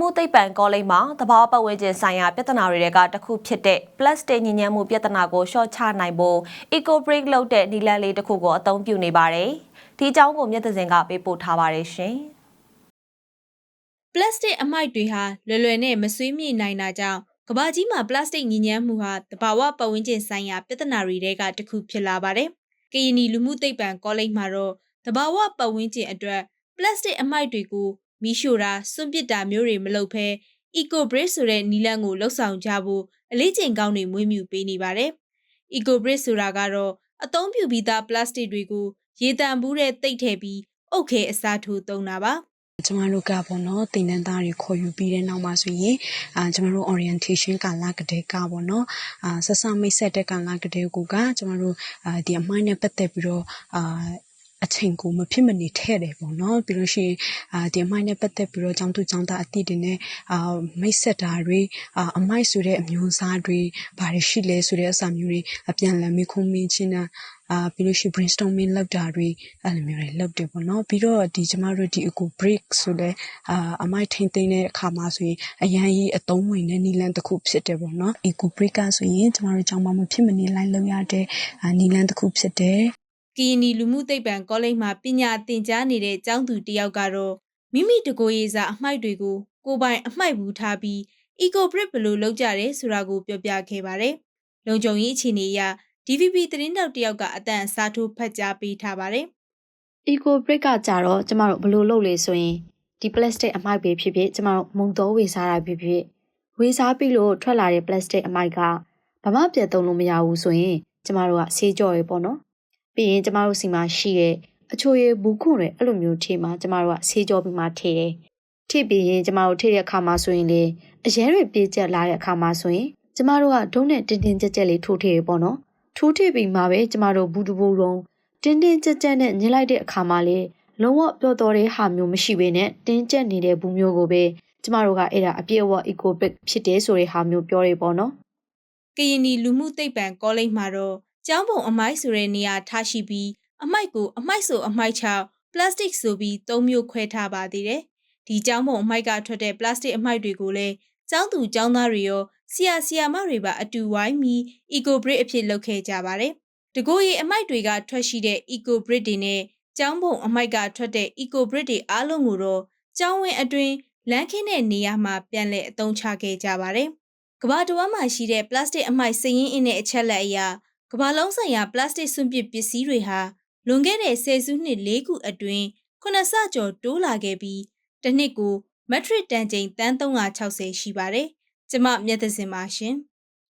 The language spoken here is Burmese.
မှုသိပ္ပံကောလိပ်မှာတဘာဝပတ်ဝန်းကျင်ဆိုင်ရာပြဿနာတွေကတစ်ခုဖြစ်တဲ့ plastic ညဉ့်ညမ်းမှုပြဿနာကိုရှော့ချနိုင်ဖို့ eco break လုပ်တဲ့နည်းလမ်းလေးတစ်ခုကိုအသုံးပြုနေပါတယ်။ဒီအကြောင်းကိုမျက်သစင်ကပေးပို့ထားပါတယ်ရှင်။ပလတ်စတစ်အမိုက်တွေဟာလွယ်လွယ်နဲ့မဆွေးမြေ့နိုင်တာကြောင့်ကမ္ဘာကြီးမှာပလတ်စတစ်ညစ်ညမ်းမှုဟာတဘာဝပတ်ဝန်းကျင်ဆိုင်ရာပြဿနာတွေထဲကတစ်ခုဖြစ်လာပါတယ်။ကရင်နီလူမှုသိပ္ပံကောလိပ်မှာတော့တဘာဝပတ်ဝန်းကျင်အတွက်ပလတ်စတစ်အမိုက်တွေကို မီးရှို့တာစွန့်ပစ်တာမျိုးတွေမလုပ်ဘဲ eco brick ဆိုတဲ့နီလန်းကိုလှုပ်ဆောင်ကြဖို့အလေးချိန်ကောင်းတွေမွေးမြူပေးနေပါတယ်။ eco brick ဆိုတာကတော့အသုံးပြုပြီးသားပလတ်စတစ်တွေကိုရေတံဘူးတဲ့တိတ်ထည့်ပြီးအုတ်ခဲအစားထိုးသုံးတာပါ။ကျမတို့ကပေါ့နော်တင်နန်းသားတွေခေါ်ယူပြီးတဲ့နောက်မှာဆိုရင်အာကျမတို့ orientation ကာလကတည်းကပေါ့နော်အာဆက်စမိတ်ဆက်တဲ့ကာလကတည်းကိုကကျမတို့အာဒီအမိုင်းနဲ့ပတ်သက်ပြီးတော့အာ အချိန်ကိုမဖြစ်မနေထည့်တယ်ပေါ့နော်ပြီးလို့ရှိရင်အာဒီအမိုင်းနဲ့ပတ်သက်ပြီးတော့ចောင်းသူចောင်းသားအတိတွေနဲ့အာမိတ်ဆက်တာတွေအာအမိုက်ဆိုတဲ့အမျိုးအစားတွေဘာတွေရှိလဲဆိုတဲ့အစာမျိုးတွေအပြန်လည်မေးခွန်းမေးခြင်းနဲ့အာပြီးလို့ရှိရင် brainstorming လုပ်တာတွေအဲ့လိုမျိုးတွေလုပ်တယ်ပေါ့နော်ပြီးတော့ဒီကျမတို့ဒီ eco break ဆိုတဲ့အာအမိုက်ထိမ့်သိမ်းတဲ့အခါမှာဆိုရင်အရန်ကြီးအသုံးဝင်တဲ့နည်းလမ်းတစ်ခုဖြစ်တယ်ပေါ့နော် eco break ကဆိုရင်ကျမတို့ကျောင်းမှာမဖြစ်မနေလိုက်လုပ်ရတဲ့အာနည်းလမ်းတစ်ခုဖြစ်တယ် ကရင်နီလူမှုသိပ္ပံကောလိပ်မှာပညာသင်ကြားနေတဲ့ကျောင်းသူတစ်ယောက်ကတော့မိမိတကိုယ်ရေးစာအမှိုက်တွေကိုကိုယ်ပိုင်အမှိုက်ဘူးထားပြီး eco brick ဘယ်လိုလုပ်ကြရဲဆိုတာကိုပြောပြခဲ့ပါတယ်။လုံခြုံရေးအခြေအနေအရ DVB သတင်းတောက်တစ်ယောက်ကအတန်အစားထိုးဖတ်ကြားပေးထားပါတယ် eco brick ကကြတော့ကျမတို့ဘယ်လိုလုပ်လဲဆိုရင်ဒီ plastic အမိုက်ပဲဖြစ်ဖြစ်ကျမတို့မုံတော်ဝေစားတာဖြစ်ဖြစ်ဝေစားပြီးလို့ထွက်လာတဲ့ plastic အမိုက်ကဘာမှပြတ်သုံးလို့မရဘူးဆိုရင်ကျမတို့ကဆေးကြော်ရေပေါ့နော် ပြီးရင်ကျမတို့စီမှာရှိတဲ့အချိုရည်ဘူးခွန်တွေအဲ့လိုမျိုးထေမှာကျမတို့ကဆေးကြောပြီးမှထေတယ်ထိပြီးရင်ကျမတို့ထေတဲ့အခါမှာဆိုရင်လေအရဲတွေပြေးကျက်လာတဲ့အခါမှာဆိုရင်ကျမတို့ကဒုံးနဲ့တင်းတင်းကြပ်ကြပ်လေးထိုးထည့်ရပေါ့နော်ထိုးထည့်ပြီးမှပဲကျမတို့ဘူးတဘူလုံးတင်းတင်းကြပ်ကြပ်နဲ့ညှစ်လိုက်တဲ့အခါမှာလေလုံးဝပျော့တော်တဲ့ဟာမျိုးမရှိဘဲနဲ့တင်းကျပ်နေတဲ့ဘူးမျိုးကိုပဲကျမတို့ကအဲ့ဒါအပြည့်အဝ eco brick ဖြစ်တယ်ဆိုတဲ့ဟာမျိုးပြောရပေါ့နော်။ကရင်နီလူမှုသိပ္ပံကောလိပ်မှာတော့ ကျောင်းပုံအမိုက်ဆိုတဲ့နေရာထားရှိပြီးအမိုက်ကိုအမိုက်ဆိုအမိုက်ချောက်ပလတ်စတစ်ဆိုပြီးသုံးမျိုးခွဲထားပါသေးတယ်။ဒီကျောင်းပုံအမိုက်ကထွက်တဲ့ပလတ်စတစ်အမိုက်တွေကိုလည်းကျောင်းသူကျောင်းသားတွေရောဆရာဆရာမတွေပါအတူဝိုင်းပြီး eco brick အဖြစ်လုပ်ခဲ့ကြပါတယ်။တကိုယ်ရီအမိုက်တွေကထွက်ရှိတဲ့ eco brick တွေနဲ့ကျောင်းပုံအမိုက်ကထွက်တဲ့ eco brick တွေအားလုံးကိုတော့ကျောင်းဝင်းအတွင်းလမ်းခင်းတဲ့နေရာမှာပြန်လည်အသုံးချခဲ့ကြပါတယ်။ကမ္ဘာတစ်ဝန်းမှာရှိတဲ့ပလတ်စတစ်အမိုက်စည်ရင်းအင်းတဲ့အချက်လက်အရ ကမ္ဘာလုံးဆိုင်ရာပလတ်စတစ်စွန့်ပစ်ပစ္စည်းတွေဟာလွန်ခဲ့တဲ့ဆယ်စုနှစ်၄ခုအတွင်းခုနှစ်ဆကျော်တိုးလာခဲ့ပြီးတစ်နှစ်ကိုမက်ထရစ်တန်ချိန်တန်း360ရှိပါတယ်။ကျမမျက်သစင်ပါရှင်။